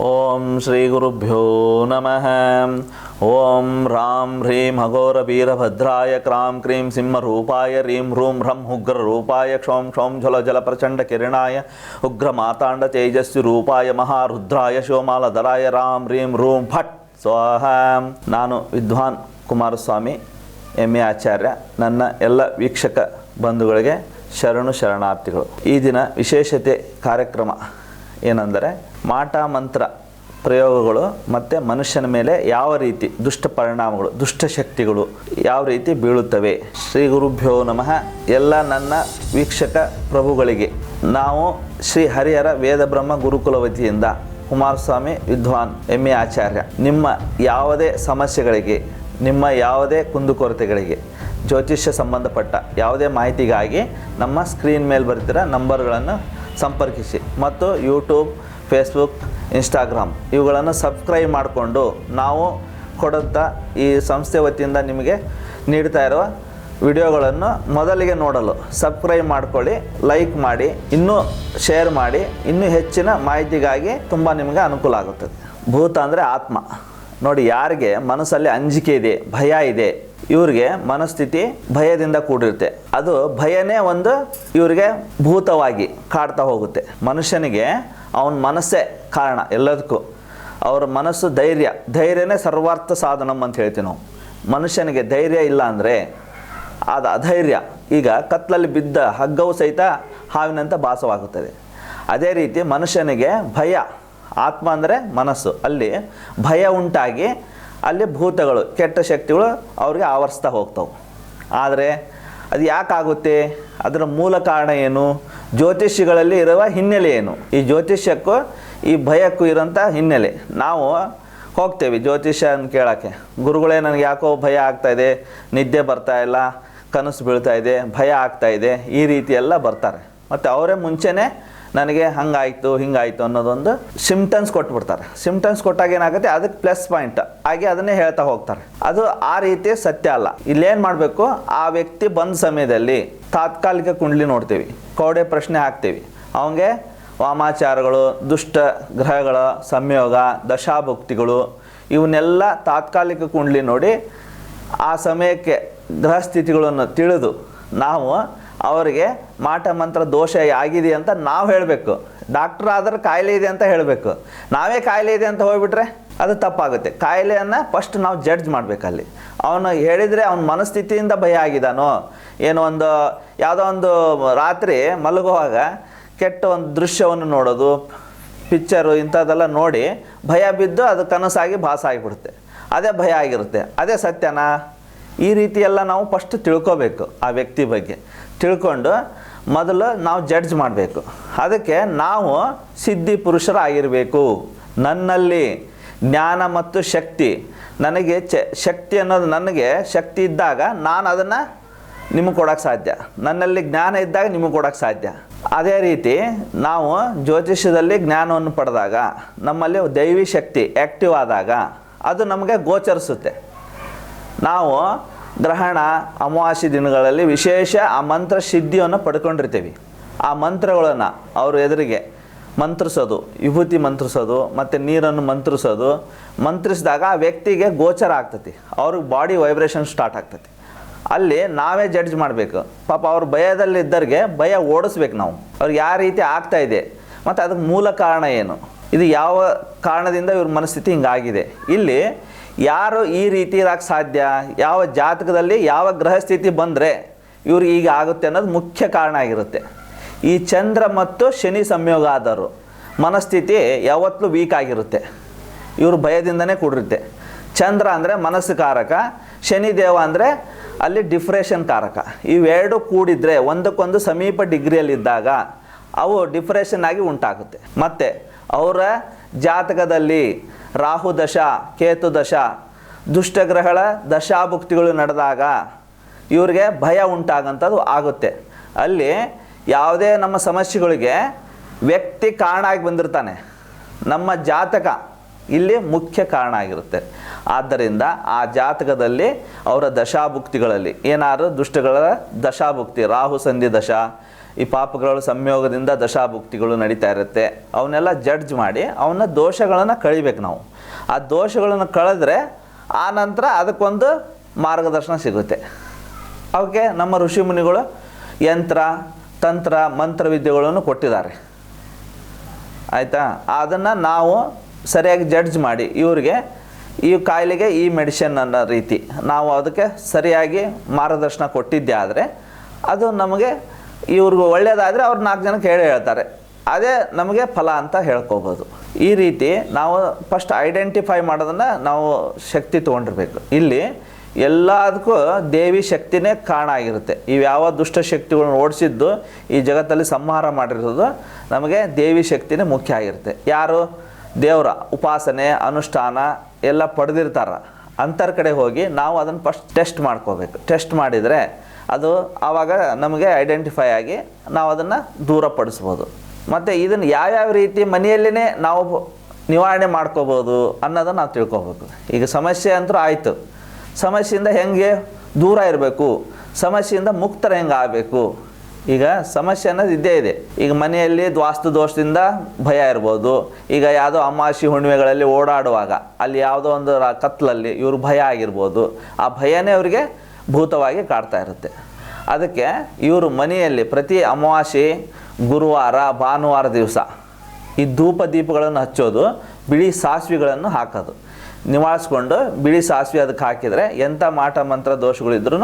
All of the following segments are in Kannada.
ಓಂ ಶ್ರೀ ಗುರುಭ್ಯೋ ನಮಃ ಓಂ ರಾಂ ಹ್ರೀಂ ಹಗೋರ ವೀರಭದ್ರಾಯ ಕ್ರಾಂ ಕ್ರೀಂ ಸಿಂಹರೂಪಾಯ ರೀಂ ಹ್ರೂಂ ಹ್ರಂ ಉಗ್ರ ರೂಪಾಯ ಕ್ಷೋಂ ಕ್ಷೋಂ ಝಲ ಜಲ ಪ್ರಚಂಡ ಕಿರಣಾಯ ಉಗ್ರ ಮಾತಾಂಡ ತೇಜಸ್ವಿ ರೂಪಾಯ ಮಹಾರುದ್ರಾಯ ಶಿವಮಾಲಧರಾಯ ರಾಂ ರೀಂ ರೂಂ ಭಟ್ ಸ್ವಾಹ ನಾನು ವಿದ್ವಾನ್ ಕುಮಾರಸ್ವಾಮಿ ಎಂ ಎ. ಆಚಾರ್ಯ. ನನ್ನ ಎಲ್ಲ ವೀಕ್ಷಕ ಬಂಧುಗಳಿಗೆ ಶರಣು ಶರಣಾರ್ಥಿಗಳು. ಈ ದಿನ ವಿಶೇಷತೆ ಕಾರ್ಯಕ್ರಮ. ಏನೆಂದರೆ ಮಾಟ ಮಂತ್ರ ಪ್ರಯೋಗಗಳು ಮತ್ತು ಮನುಷ್ಯನ ಮೇಲೆ ಯಾವ ರೀತಿ ದುಷ್ಟ ಪರಿಣಾಮಗಳು, ದುಷ್ಟ ಶಕ್ತಿಗಳು ಯಾವ ರೀತಿ ಬೀಳುತ್ತವೆ. ಶ್ರೀ ಗುರುಭ್ಯೋ ನಮಃ. ಎಲ್ಲ ನನ್ನ ವೀಕ್ಷಕ ಪ್ರಭುಗಳಿಗೆ ನಾವು ಶ್ರೀ ಹರಿಹರ ವೇದ ಬ್ರಹ್ಮ ಗುರುಕುಲ ವತಿಯಿಂದ ಕುಮಾರಸ್ವಾಮಿ ವಿದ್ವಾನ್ ಎಂ ಎ. ಆಚಾರ್ಯ, ನಿಮ್ಮ ಯಾವುದೇ ಸಮಸ್ಯೆಗಳಿಗೆ, ನಿಮ್ಮ ಯಾವುದೇ ಕುಂದುಕೊರತೆಗಳಿಗೆ ಜ್ಯೋತಿಷ್ಯ ಸಂಬಂಧಪಟ್ಟ ಯಾವುದೇ ಮಾಹಿತಿಗಾಗಿ ನಮ್ಮ ಸ್ಕ್ರೀನ್ ಮೇಲೆ ಬರ್ತಿರೋ ನಂಬರ್ಗಳನ್ನು ಸಂಪರ್ಕಿಸಿ. ಮತ್ತು ಯೂಟ್ಯೂಬ್ ಫೇಸ್ಬುಕ್ ಇನ್ಸ್ಟಾಗ್ರಾಮ್ ಇವುಗಳನ್ನು ಸಬ್ಸ್ಕ್ರೈಬ್ ಮಾಡಿಕೊಂಡು ನಾವು ಕೊಡಂಥ ಈ ಸಂಸ್ಥೆ ವತಿಯಿಂದ ನಿಮಗೆ ನೀಡ್ತಾ ಇರುವ ವಿಡಿಯೋಗಳನ್ನು ಮೊದಲಿಗೆ ನೋಡಲು ಸಬ್ಸ್ಕ್ರೈಬ್ ಮಾಡ್ಕೊಳ್ಳಿ ಲೈಕ್ ಮಾಡಿ, ಇನ್ನೂ ಶೇರ್ ಮಾಡಿ, ಇನ್ನೂ ಹೆಚ್ಚಿನ ಮಾಹಿತಿಗಾಗಿ ತುಂಬ ನಿಮಗೆ ಅನುಕೂಲ ಆಗುತ್ತದೆ. ಭೂತ ಅಂದರೆ ಆತ್ಮ. ನೋಡಿ, ಯಾರಿಗೆ ಮನಸ್ಸಲ್ಲಿ ಅಂಜಿಕೆ ಇದೆ, ಭಯ ಇದೆ, ಇವ್ರಿಗೆ ಮನಸ್ಥಿತಿ ಭಯದಿಂದ ಕೂಡಿರುತ್ತೆ. ಅದು ಭಯನೇ ಒಂದು ಇವ್ರಿಗೆ ಭೂತವಾಗಿ ಕಾಡ್ತಾ ಹೋಗುತ್ತೆ. ಮನುಷ್ಯನಿಗೆ ಅವನ ಮನಸ್ಸೇ ಕಾರಣ ಎಲ್ಲದಕ್ಕೂ. ಅವರ ಮನಸ್ಸು ಧೈರ್ಯ, ಧೈರ್ಯನೇ ಸರ್ವಾರ್ಥ ಸಾಧನಂ ಅಂತ ಹೇಳ್ತೀವಿ ನಾವು. ಮನುಷ್ಯನಿಗೆ ಧೈರ್ಯ ಇಲ್ಲ ಅಂದರೆ ಅದು ಅಧೈರ್ಯ. ಈಗ ಕತ್ತಲಲ್ಲಿ ಬಿದ್ದ ಹಗ್ಗವು ಸಹಿತ ಹಾವಿನಂತೆ ಭಾಸವಾಗುತ್ತದೆ. ಅದೇ ರೀತಿ ಮನುಷ್ಯನಿಗೆ ಭಯ ಆತ್ಮ ಅಂದರೆ ಮನಸ್ಸು. ಅಲ್ಲಿ ಭಯ ಉಂಟಾಗಿ ಅಲ್ಲಿ ಭೂತಗಳು, ಕೆಟ್ಟ ಶಕ್ತಿಗಳು ಅವ್ರಿಗೆ ಆವರಿಸ್ತಾ ಹೋಗ್ತವೆ. ಆದರೆ ಅದು ಯಾಕಾಗುತ್ತೆ? ಅದರ ಮೂಲ ಕಾರಣ ಏನು? ಜ್ಯೋತಿಷಿಗಳಲ್ಲಿ ಇರುವ ಹಿನ್ನೆಲೆ ಏನು? ಈ ಜ್ಯೋತಿಷ್ಯಕ್ಕೂ, ಈ ಭಯಕ್ಕೂ ಇರೋಂಥ ಹಿನ್ನೆಲೆ. ನಾವು ಹೋಗ್ತೇವೆ ಜ್ಯೋತಿಷ್ಯನ ಕೇಳೋಕ್ಕೆ. ಗುರುಗಳೇ, ನನಗೆ ಯಾಕೋ ಭಯ ಆಗ್ತಾ ಇದೆ. ನಿದ್ದೆ ಬರ್ತಾ ಇಲ್ಲ. ಕನಸು ಬೀಳ್ತಾ ಇದೆ. ಭಯ ಆಗ್ತಾಯಿದೆ ಈ ರೀತಿಯೆಲ್ಲ ಬರ್ತಾರೆ. ಮತ್ತು ಅವರೇ ಮುಂಚೆನೇ ನನಗೆ ಹಂಗಾಯಿತು, ಹಿಂಗಾಯಿತು ಅನ್ನೋದೊಂದು ಸಿಮ್ಟಮ್ಸ್ ಕೊಟ್ಬಿಡ್ತಾರೆ. ಸಿಮ್ಟಮ್ಸ್ ಕೊಟ್ಟಾಗ ಏನಾಗುತ್ತೆ? ಅದಕ್ಕೆ ಪ್ಲಸ್ ಪಾಯಿಂಟ್ ಹಾಗೆ ಅದನ್ನೇ ಹೇಳ್ತಾ ಹೋಗ್ತಾರೆ. ಅದು ಆ ರೀತಿ ಸತ್ಯ ಅಲ್ಲ. ಇಲ್ಲೇನು ಮಾಡಬೇಕು? ಆ ವ್ಯಕ್ತಿ ಬಂದ ಸಮಯದಲ್ಲಿ ತಾತ್ಕಾಲಿಕ ಕುಂಡ್ಲಿ ನೋಡ್ತೀವಿ. ಕೌಡೆ ಪ್ರಶ್ನೆ ಹಾಕ್ತೀವಿ. ಅವಂಗೆ ವಾಮಾಚಾರಗಳು, ದುಷ್ಟ ಗ್ರಹಗಳ ಸಂಯೋಗ, ದಶಾಭುಕ್ತಿಗಳು, ಇವನ್ನೆಲ್ಲ ತಾತ್ಕಾಲಿಕ ಕುಂಡ್ಲಿ ನೋಡಿ ಆ ಸಮಯಕ್ಕೆ ಗ್ರಹ ಸ್ಥಿತಿಗಳನ್ನು ತಿಳಿದು ನಾವು ಅವರಿಗೆ ಮಾಟ ಮಂತ್ರ ದೋಷ ಆಗಿದೆ ಅಂತ ನಾವು ಹೇಳಬೇಕು. ಡಾಕ್ಟ್ರ್ ಆದ್ರೆ ಕಾಯಿಲೆ ಇದೆ ಅಂತ ಹೇಳಬೇಕು. ನಾವೇ ಕಾಯಿಲೆ ಇದೆ ಅಂತ ಹೋಗ್ಬಿಟ್ರೆ ಅದು ತಪ್ಪಾಗುತ್ತೆ. ಕಾಯಿಲೆಯನ್ನು ಫಸ್ಟ್ ನಾವು ಜಡ್ಜ್ ಮಾಡಬೇಕಲ್ಲಿ ಅವನು ಹೇಳಿದರೆ ಅವನ ಮನಸ್ಥಿತಿಯಿಂದ ಭಯ ಆಗಿದಾನೋ? ಏನೋ ಒಂದು, ಯಾವುದೋ ಒಂದು ರಾತ್ರಿ ಮಲಗುವಾಗ ಕೆಟ್ಟ ಒಂದು ದೃಶ್ಯವನ್ನು ನೋಡೋದು ಪಿಕ್ಚರು ಇಂಥದ್ದೆಲ್ಲ ನೋಡಿ ಭಯ ಬಿದ್ದು ಅದು ಕನಸಾಗಿ ಭಾಸ ಆಗಿಬಿಡುತ್ತೆ. ಅದೇ ಭಯ ಆಗಿರುತ್ತೆ. ಅದೇ ಸತ್ಯನಾ? ಈ ರೀತಿಯೆಲ್ಲ ನಾವು ಫಸ್ಟ್ ತಿಳ್ಕೋಬೇಕು ಆ ವ್ಯಕ್ತಿ ಬಗ್ಗೆ. ತಿಳ್ಕೊಂಡು ಮೊದಲು ನಾವು ಜಡ್ಜ್ ಮಾಡಬೇಕು. ಅದಕ್ಕೆ ನಾವು ಸಿದ್ಧಿ ಪುರುಷರಾಗಿರಬೇಕು. ನನ್ನಲ್ಲಿ ಜ್ಞಾನ ಮತ್ತು ಶಕ್ತಿ. ನನಗೆ ಚ, ಶಕ್ತಿ ಅನ್ನೋದು ನನಗೆ ಶಕ್ತಿ ಇದ್ದಾಗ ನಾನು ಅದನ್ನು ನಿಮಗೆ ಕೊಡೋಕ್ಕೆ ಸಾಧ್ಯ. ನನ್ನಲ್ಲಿ ಜ್ಞಾನ ಇದ್ದಾಗ ನಿಮಗೆ ಕೊಡೋಕ್ಕೆ ಸಾಧ್ಯ. ಅದೇ ರೀತಿ ನಾವು ಜ್ಯೋತಿಷ್ಯದಲ್ಲಿ ಜ್ಞಾನವನ್ನು ಪಡೆದಾಗ, ನಮ್ಮಲ್ಲಿ ದೈವಿ ಶಕ್ತಿ ಆ್ಯಕ್ಟಿವ್ ಆದಾಗ ಅದು ನಮಗೆ ಗೋಚರಿಸುತ್ತೆ. ನಾವು ಗ್ರಹಣ ಅಮಾವಾಸ್ಯ ದಿನಗಳಲ್ಲಿ ವಿಶೇಷ ಆ ಮಂತ್ರ ಸಿದ್ಧಿಯನ್ನು ಪಡ್ಕೊಂಡಿರ್ತೀವಿ. ಆ ಮಂತ್ರಗಳನ್ನು ಅವ್ರ ಎದುರಿಗೆ ಮಂತ್ರಿಸೋದು, ವಿಭೂತಿ ಮಂತ್ರಿಸೋದು, ಮತ್ತು ನೀರನ್ನು ಮಂತ್ರಿಸೋದು, ಮಂತ್ರಿಸಿದಾಗ ಆ ವ್ಯಕ್ತಿಗೆ ಗೋಚರ ಆಗ್ತತಿ. ಅವ್ರಿಗೆ ಬಾಡಿ ವೈಬ್ರೇಷನ್ ಸ್ಟಾರ್ಟ್ ಆಗ್ತತಿ. ಅಲ್ಲಿ ನಾವೇ ಜಡ್ಜ್ ಮಾಡಬೇಕು. ಪಾಪ ಅವ್ರ ಭಯದಲ್ಲಿದ್ದರಿಗೆ ಭಯ ಓಡಿಸ್ಬೇಕು ನಾವು. ಅವ್ರಿಗೆ ಯಾವ ರೀತಿ ಆಗ್ತಾ ಇದೆ, ಮತ್ತು ಅದಕ್ಕೆ ಮೂಲ ಕಾರಣ ಏನು? ಇದು ಯಾವ ಕಾರಣದಿಂದ ಇವ್ರ ಮನಸ್ಥಿತಿ ಹಿಂಗಾಗಿದೆ? ಇಲ್ಲಿ ಯಾರು ಈ ರೀತಿ ಇರೋಕ್ಕೆ ಸಾಧ್ಯ? ಯಾವ ಜಾತಕದಲ್ಲಿ ಯಾವ ಗ್ರಹ ಸ್ಥಿತಿ ಬಂದರೆ ಇವ್ರಿಗೆ ಈಗ ಆಗುತ್ತೆ ಅನ್ನೋದು ಮುಖ್ಯ ಕಾರಣ ಆಗಿರುತ್ತೆ. ಈ ಚಂದ್ರ ಮತ್ತು ಶನಿ ಸಂಯೋಗ ಆದವರು, ಮನಸ್ಥಿತಿ ಯಾವತ್ತೂ ವೀಕ್ ಆಗಿರುತ್ತೆ. ಇವರು ಭಯದಿಂದನೇ ಕೂಡಿರುತ್ತೆ. ಚಂದ್ರ ಅಂದರೆ ಮನಸ್ಸು ಕಾರಕ, ಶನಿ ದೇವ ಅಂದರೆ ಅಲ್ಲಿ ಡಿಫ್ರೆಷನ್ ಕಾರಕ. ಇವೆರಡು ಕೂಡಿದರೆ, ಒಂದಕ್ಕೊಂದು ಸಮೀಪ ಡಿಗ್ರಿಯಲ್ಲಿದ್ದಾಗ ಅವು ಡಿಫ್ರೆಷನ್ ಆಗಿ ಉಂಟಾಗುತ್ತೆ. ಮತ್ತು ಅವರ ಜಾತಕದಲ್ಲಿ ರಾಹು ದಶ ಕೇತು ದಶ ದುಷ್ಟಗ್ರಹಗಳ ದಶಾಭುಕ್ತಿಗಳು ನಡೆದಾಗ ಇವ್ರಿಗೆ ಭಯ ಉಂಟಾಗಂಥದ್ದು ಆಗುತ್ತೆ. ಅಲ್ಲಿ ಯಾವುದೇ ನಮ್ಮ ಸಮಸ್ಯೆಗಳಿಗೆ ವ್ಯಕ್ತಿ ಕಾರಣ ಆಗಿ ಬಂದಿರ್ತಾನೆ. ನಮ್ಮ ಜಾತಕ ಇಲ್ಲಿ ಮುಖ್ಯ ಕಾರಣ ಆಗಿರುತ್ತೆ. ಆದ್ದರಿಂದ ಆ ಜಾತಕದಲ್ಲಿ ಅವರ ದಶಾಭುಕ್ತಿಗಳಲ್ಲಿ ಏನಾದ್ರು ದುಷ್ಟಗಳ ದಶಾಭುಕ್ತಿ, ರಾಹು ಸಂಧಿ ದಶ, ಈ ಪಾಪಗಳು ಸಂಯೋಗದಿಂದ ದಶಾಭುಕ್ತಿಗಳು ನಡೀತಾ ಇರುತ್ತೆ. ಅವನ್ನೆಲ್ಲ ಜಡ್ಜ್ ಮಾಡಿ ಅವನ್ನ ದೋಷಗಳನ್ನು ಕಳಿಬೇಕು ನಾವು. ಆ ದೋಷಗಳನ್ನು ಕಳೆದ್ರೆ ಆ ನಂತರ ಅದಕ್ಕೊಂದು ಮಾರ್ಗದರ್ಶನ ಸಿಗುತ್ತೆ. ಅವಕ್ಕೆ ನಮ್ಮ ಋಷಿ ಮುನಿಗಳು ಯಂತ್ರ, ತಂತ್ರ ಮಂತ್ರವಿದ್ಯೆಗಳನ್ನು ಕೊಟ್ಟಿದ್ದಾರೆ. ಆಯಿತಾ? ಅದನ್ನು ನಾವು ಸರಿಯಾಗಿ ಜಡ್ಜ್ ಮಾಡಿ ಇವರಿಗೆ ಈ ಕಾಯಿಲೆಗೆ ಈ ಮೆಡಿಷನ್ ಅನ್ನೋ ರೀತಿ. ನಾವು ಅದಕ್ಕೆ ಸರಿಯಾಗಿ ಮಾರ್ಗದರ್ಶನ ಕೊಟ್ಟಿದ್ದೆ ಆದರೆ ಅದು ನಮಗೆ ಇವ್ರಿಗೆ ಒಳ್ಳೆಯದಾದರೆ ಅವ್ರು ನಾಲ್ಕು ಜನಕ್ಕೆ ಹೇಳಿ ಹೇಳ್ತಾರೆ. ಅದೇ ನಮಗೆ ಫಲ ಅಂತ ಹೇಳ್ಕೋಬೋದು. ಈ ರೀತಿ ನಾವು ಫಸ್ಟ್ ಐಡೆಂಟಿಫೈ ಮಾಡೋದನ್ನು ನಾವು ಶಕ್ತಿ ತೊಗೊಂಡಿರ್ಬೇಕು. ಇಲ್ಲಿ ಎಲ್ಲದಕ್ಕೂ ದೇವಿ ಶಕ್ತಿನೇ ಕಾರಣ ಆಗಿರುತ್ತೆ. ಇವು ಯಾವ ದುಷ್ಟ ಶಕ್ತಿಗಳನ್ನ ಓಡಿಸಿದ್ದು ಈ ಜಗತ್ತಲ್ಲಿ ಸಂಹಾರ ಮಾಡಿರೋದು ನಮಗೆ ದೇವಿ ಶಕ್ತಿನೇ ಮುಖ್ಯ ಆಗಿರುತ್ತೆ. ಯಾರು? ದೇವರ ಉಪಾಸನೆ, ಅನುಷ್ಠಾನ ಎಲ್ಲ ಪಡೆದಿರ್ತಾರ. ಅಂಥರ ಕಡೆ ಹೋಗಿ ನಾವು ಅದನ್ನು ಫಸ್ಟ್ ಟೆಸ್ಟ್ ಮಾಡ್ಕೋಬೇಕು. ಟೆಸ್ಟ್ ಮಾಡಿದರೆ ಅದು ಆವಾಗ ನಮಗೆ ಐಡೆಂಟಿಫೈ ಆಗಿ ನಾವು ಅದನ್ನು ದೂರಪಡಿಸ್ಬೋದು. ಮತ್ತು ಇದನ್ನು ಯಾವ್ಯಾವ ರೀತಿ ಮನೆಯಲ್ಲೇ ನಾವು ನಿವಾರಣೆ ಮಾಡ್ಕೋಬೋದು ಅನ್ನೋದನ್ನು ನಾವು ತಿಳ್ಕೊಬೇಕು. ಈಗ ಸಮಸ್ಯೆ ಅಂತೂ ಆಯಿತು. ಸಮಸ್ಯೆಯಿಂದ ಹೆಂಗೆ ದೂರ ಇರಬೇಕು? ಸಮಸ್ಯೆಯಿಂದ ಮುಕ್ತರ ಹೆಂಗೆ ಆಗಬೇಕು? ಈಗ ಸಮಸ್ಯೆ ಅನ್ನೋದು ಇದ್ದೇ ಇದೆ. ಈಗ ಮನೆಯಲ್ಲಿ ದ್ವಾಸ್ತು ದೋಷದಿಂದ ಭಯ ಇರ್ಬೋದು. ಈಗ ಯಾವುದೋ ಅಮಾವಾಸ್ಯೆ ಹುಣ್ಣಿಮೆಗಳಲ್ಲಿ ಓಡಾಡುವಾಗ ಅಲ್ಲಿ ಯಾವುದೋ ಒಂದು ಕತ್ತಲಲ್ಲಿ ಕತ್ಲಲ್ಲಿ ಇವ್ರ ಭಯ ಆಗಿರ್ಬೋದು. ಆ ಭಯನೇ ಅವರಿಗೆ ಭೂತವಾಗಿ ಕಾಡ್ತಾ ಇರುತ್ತೆ. ಅದಕ್ಕೆ ಇವರು ಮನೆಯಲ್ಲಿ ಪ್ರತಿ ಅಮಾವಾಸಿ ಗುರುವಾರ, ಭಾನುವಾರ ದಿವಸ ಈ ಧೂಪ ದೀಪಗಳನ್ನು ಹಚ್ಚೋದು, ಬಿಳಿ ಸಾಸಿವೆಗಳನ್ನು ಹಾಕೋದು. ನಿವಾಳಿಸ್ಕೊಂಡು ಬಿಳಿ ಸಾಸಿವೆ ಅದಕ್ಕೆ ಹಾಕಿದರೆ ಎಂಥ ಮಾಟ, ಮಂತ್ರ ದೋಷಗಳಿದ್ರೂ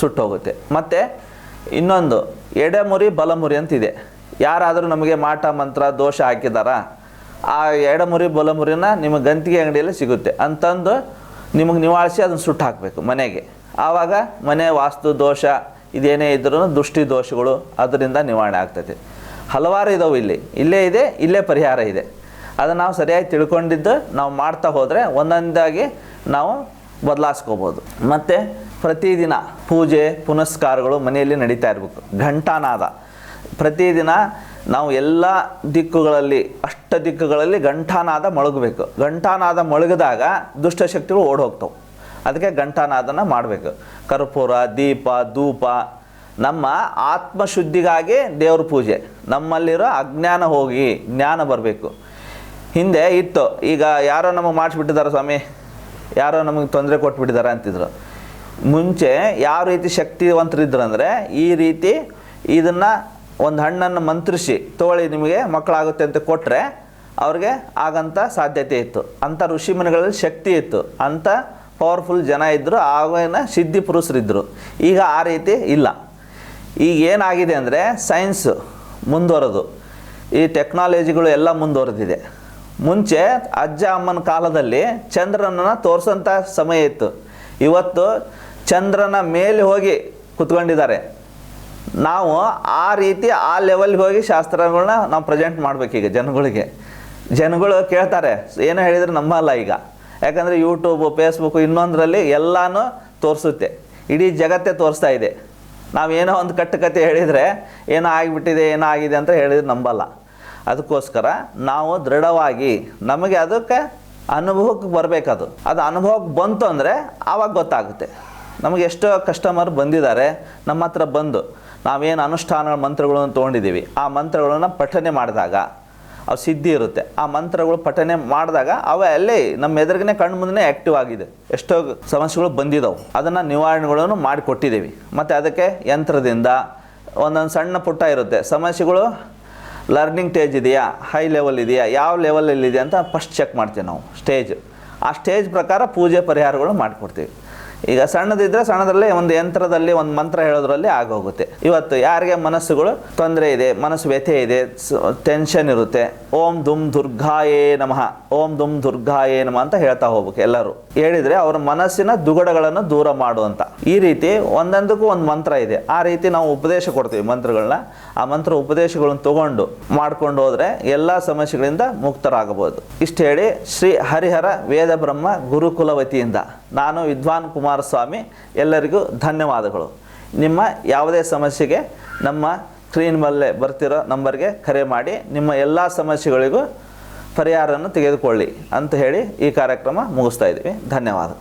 ಸುಟ್ಟೋಗುತ್ತೆ. ಮತ್ತು ಇನ್ನೊಂದು, ಎಡೆಮುರಿ ಬಲಮುರಿ ಅಂತಿದೆ. ಯಾರಾದರೂ ನಮಗೆ ಮಾಟ, ಮಂತ್ರ, ದೋಷ ಹಾಕಿದಾರಾ, ಆ ಎಡಮುರಿ ಬಲಮುರಿನ ನಿಮ್ಮ ಗಂತಿಗೆ ಅಂಗಡಿಯಲ್ಲಿ ಸಿಗುತ್ತೆ. ಅಂತಂದು ನಿಮಗೆ ನಿವಾಳಿಸಿ ಅದನ್ನು ಸುಟ್ಟು ಹಾಕಬೇಕು ಮನೆಗೆ. ಆವಾಗ ಮನೆ ವಾಸ್ತು, ದೋಷ, ಇದೇನೇ ಇದ್ರೂ ದೃಷ್ಟಿ ದೋಷಗಳು ಅದರಿಂದ ನಿವಾರಣೆ ಆಗ್ತೈತೆ ಹಲವಾರು ಇದಾವೆ ಇಲ್ಲಿ. ಇಲ್ಲೇ ಇದೆ, ಇಲ್ಲೇ ಪರಿಹಾರ ಇದೆ. ಅದನ್ನು ನಾವು ಸರಿಯಾಗಿ ತಿಳ್ಕೊಂಡಿದ್ದು ನಾವು ಮಾಡ್ತಾ ಹೋದರೆ ಒಂದೊಂದಾಗಿ ನಾವು ಬದಲಾಯಿಸ್ಕೋಬೋದು. ಮತ್ತು ಪ್ರತಿದಿನ ಪೂಜೆ, ಪುನಸ್ಕಾರಗಳು ಮನೆಯಲ್ಲಿ ನಡೀತಾ ಇರಬೇಕು. ಘಂಟಾನಾದ. ಪ್ರತಿದಿನ ನಾವು ಎಲ್ಲ ದಿಕ್ಕುಗಳಲ್ಲಿ, ಅಷ್ಟ ದಿಕ್ಕುಗಳಲ್ಲಿ ಘಂಟಾನಾದ ಮೊಳಗಬೇಕು ಘಂಟಾನಾದ ಮೊಳಗಿದಾಗ ದುಷ್ಟಶಕ್ತಿಗಳು ಓಡ್ ಹೋಗ್ತವೆ. ಅದಕ್ಕೆ ಘಂಟಾನಾದನ ಮಾಡಬೇಕು. ಕರ್ಪೂರ, ದೀಪ, ಧೂಪ, ನಮ್ಮ ಆತ್ಮಶುದ್ಧಿಗಾಗಿ ದೇವ್ರ ಪೂಜೆ. ನಮ್ಮಲ್ಲಿರೋ ಅಜ್ಞಾನ ಹೋಗಿ ಜ್ಞಾನ ಬರಬೇಕು. ಹಿಂದೆ ಇತ್ತು. ಈಗ ಯಾರೋ ನಮಗೆ ಮಾಡಿಸ್ಬಿಟ್ಟಿದ್ದಾರೆ ಸ್ವಾಮಿ. ಯಾರೋ ನಮಗೆ ತೊಂದರೆ ಕೊಟ್ಬಿಟ್ಟಿದ್ದಾರೆ ಅಂತಿದ್ರು. ಮುಂಚೆ ಯಾವ ರೀತಿ ಶಕ್ತಿವಂತರಿದ್ರು ಅಂದರೆ ಈ ರೀತಿ ಇದನ್ನು ಒಂದು ಹಣ್ಣನ್ನು ಮಂತ್ರಿಸಿ ತೋಳಿ ನಿಮಗೆ ಮಕ್ಕಳಾಗುತ್ತೆ ಅಂತ ಕೊಟ್ಟರೆ ಅವ್ರಿಗೆ ಆಗಂಥ ಸಾಧ್ಯತೆ ಇತ್ತು. ಅಂಥ ಋಷಿಮುನಿಗಳಲ್ಲಿ ಶಕ್ತಿ ಇತ್ತು. ಅಂಥ ಪವರ್ಫುಲ್ ಜನ ಇದ್ದರು ಆಗಿನ ಸಿದ್ಧಿ ಪುರುಷರಿದ್ದರು ಈಗ ಆ ರೀತಿ ಇಲ್ಲ. ಈಗ ಏನಾಗಿದೆ ಅಂದರೆ ಸೈನ್ಸ್ ಮುಂದುವರೆದು. ಈ ಟೆಕ್ನಾಲಜಿಗಳು ಎಲ್ಲ ಮುಂದುವರೆದಿದೆ. ಮುಂಚೆ ಅಜ್ಜ ಅಮ್ಮನ ಕಾಲದಲ್ಲಿ ಚಂದ್ರನನ್ನು ತೋರಿಸೋಂಥ ಸಮಯ ಇತ್ತು. ಇವತ್ತು ಚಂದ್ರನ ಮೇಲೆ ಹೋಗಿ ಕುತ್ಕೊಂಡಿದ್ದಾರೆ. ನಾವು ಆ ರೀತಿ ಆ ಲೆವೆಲ್ಗೆ ಹೋಗಿ ಶಾಸ್ತ್ರಗಳನ್ನ ನಾವು ಪ್ರೆಸೆಂಟ್ ಮಾಡಬೇಕೀಗ ಜನಗಳಿಗೆ. ಜನಗಳು ಕೇಳ್ತಾರೆ, ಏನೋ ಹೇಳಿದರೆ ನಂಬಲ್ಲ ಈಗ. ಯಾಕಂದರೆ ಯೂಟ್ಯೂಬು ಫೇಸ್ಬುಕ್ಕು ಇನ್ನೊಂದರಲ್ಲಿ ಎಲ್ಲನೂ ತೋರಿಸುತ್ತೆ. ಇಡೀ ಜಗತ್ತೇ ತೋರಿಸ್ತಾ ಇದೆ. ನಾವು ಏನೋ ಒಂದು ಕಟ್ಟುಕತೆ ಹೇಳಿದರೆ, ಏನೋ ಆಗಿಬಿಟ್ಟಿದೆ, ಏನೋ ಆಗಿದೆ ಅಂತ ಹೇಳಿದ್ರೆ ನಂಬಲ್ಲ. ಅದಕ್ಕೋಸ್ಕರ ನಾವು ದೃಢವಾಗಿ, ನಮಗೆ ಅದಕ್ಕೆ ಅನುಭವಕ್ಕೆ ಬರಬೇಕದು. ಅದು ಅನುಭವಕ್ಕೆ ಬಂತು ಅಂದರೆ ಆವಾಗ ಗೊತ್ತಾಗುತ್ತೆ. ನಮಗೆ ಎಷ್ಟೋ ಕಸ್ಟಮರ್ ಬಂದಿದ್ದಾರೆ, ನಮ್ಮ ಹತ್ರ ಬಂದು ನಾವೇನು ಅನುಷ್ಠಾನ ಮಂತ್ರಗಳನ್ನು ತೊಗೊಂಡಿದ್ದೀವಿ, ಆ ಮಂತ್ರಗಳನ್ನು ಪಠನೆ ಮಾಡಿದಾಗ ಅವು ಸಿದ್ಧಿ ಇರುತ್ತೆ. ಆ ಮಂತ್ರಗಳು ಪಠನೆ ಮಾಡಿದಾಗ ಅವು ಅಲ್ಲಿ ನಮ್ಮ ಎದುರುಗನೆ ಕಣ್ಣು ಮುಂದೆ ಆ್ಯಕ್ಟಿವ್ ಆಗಿದೆ. ಎಷ್ಟೋ ಸಮಸ್ಯೆಗಳು ಬಂದಿದ್ದಾವೆ ಅದನ್ನು ನಿವಾರಣೆಗಳನ್ನು ಮಾಡಿಕೊಟ್ಟಿದ್ದೀವಿ. ಮತ್ತು ಅದಕ್ಕೆ ಯಂತ್ರದಿಂದ ಒಂದೊಂದು ಸಣ್ಣ ಪುಟ್ಟ ಇರುತ್ತೆ. ಸಮಸ್ಯೆಗಳು ಲರ್ನಿಂಗ್ ಸ್ಟೇಜ್ ಇದೆಯಾ? ಹೈ ಲೆವೆಲ್ ಇದೆಯಾ? ಯಾವ ಲೆವೆಲಲ್ಲಿ ಇದೆಯಾ ಅಂತ ಫಸ್ಟ್ ಚೆಕ್ ಮಾಡ್ತೀವಿ ನಾವು. ಸ್ಟೇಜ್ ಆ ಸ್ಟೇಜ್ ಪ್ರಕಾರ ಪೂಜೆ ಪರಿಹಾರಗಳು ಮಾಡಿಕೊಡ್ತೀವಿ. ಈಗ ಸಣ್ಣದಿದ್ದರೆ ಸಣ್ಣದರಲ್ಲಿ ಒಂದು ಯಂತ್ರದಲ್ಲಿ ಒಂದು ಮಂತ್ರ ಹೇಳೋದ್ರಲ್ಲಿ ಆಗೋಗುತ್ತೆ. ಇವತ್ತು ಯಾರಿಗೆ ಮನಸ್ಸುಗಳು ತೊಂದರೆ ಇದೆ, ಮನಸ್ಸು ವ್ಯಥೆ ಇದೆ ಟೆನ್ಷನ್ ಇರುತ್ತೆ, ಓಂ ದುಮ್ ದುರ್ಗಾಯೇ ನಮಃ, ಓಂ ದುಮ್ ದುರ್ಗಾಯೇ ನಮಃ ಅಂತ ಹೇಳ್ತಾ ಹೋಗ್ಬೇಕು ಎಲ್ಲರೂ. ಹೇಳಿದರೆ ಅವರ ಮನಸ್ಸಿನ ದುಗಡಗಳನ್ನು ದೂರ ಮಾಡುವಂತ. ಈ ರೀತಿ ಒಂದೊಂದಕ್ಕೂ ಒಂದು ಮಂತ್ರ ಇದೆ. ಆ ರೀತಿ ನಾವು ಉಪದೇಶ ಕೊಡ್ತೀವಿ ಮಂತ್ರಗಳನ್ನ. ಆ ಮಂತ್ರ ಉಪದೇಶಗಳನ್ನು ತಗೊಂಡು ಮಾಡ್ಕೊಂಡು ಹೋದರೆ ಎಲ್ಲ ಸಮಸ್ಯೆಗಳಿಂದ ಮುಕ್ತರಾಗಬಹುದು. ಇಷ್ಟು ಹೇಳಿ ಶ್ರೀ ಹರಿಹರ ವೇದ ಬ್ರಹ್ಮ ಗುರುಕುಲ ವತಿಯಿಂದ ನಾನು ವಿದ್ವಾನ್ ಕುಮಾರಸ್ವಾಮಿ, ಎಲ್ಲರಿಗೂ ಧನ್ಯವಾದಗಳು. ನಿಮ್ಮ ಯಾವುದೇ ಸಮಸ್ಯೆಗೆ ನಮ್ಮ ಸ್ಕ್ರೀನ್ ಮೇಲೆ ಬರ್ತಿರೋ ನಂಬರ್ಗೆ ಕರೆ ಮಾಡಿ, ನಿಮ್ಮ ಎಲ್ಲ ಸಮಸ್ಯೆಗಳಿಗೂ ಪರಿಹಾರವನ್ನು ತೆಗೆದುಕೊಳ್ಳಿ ಅಂತ ಹೇಳಿ ಈ ಕಾರ್ಯಕ್ರಮ ಮುಗಿಸ್ತಾ ಇದ್ದೀವಿ. ಧನ್ಯವಾದ.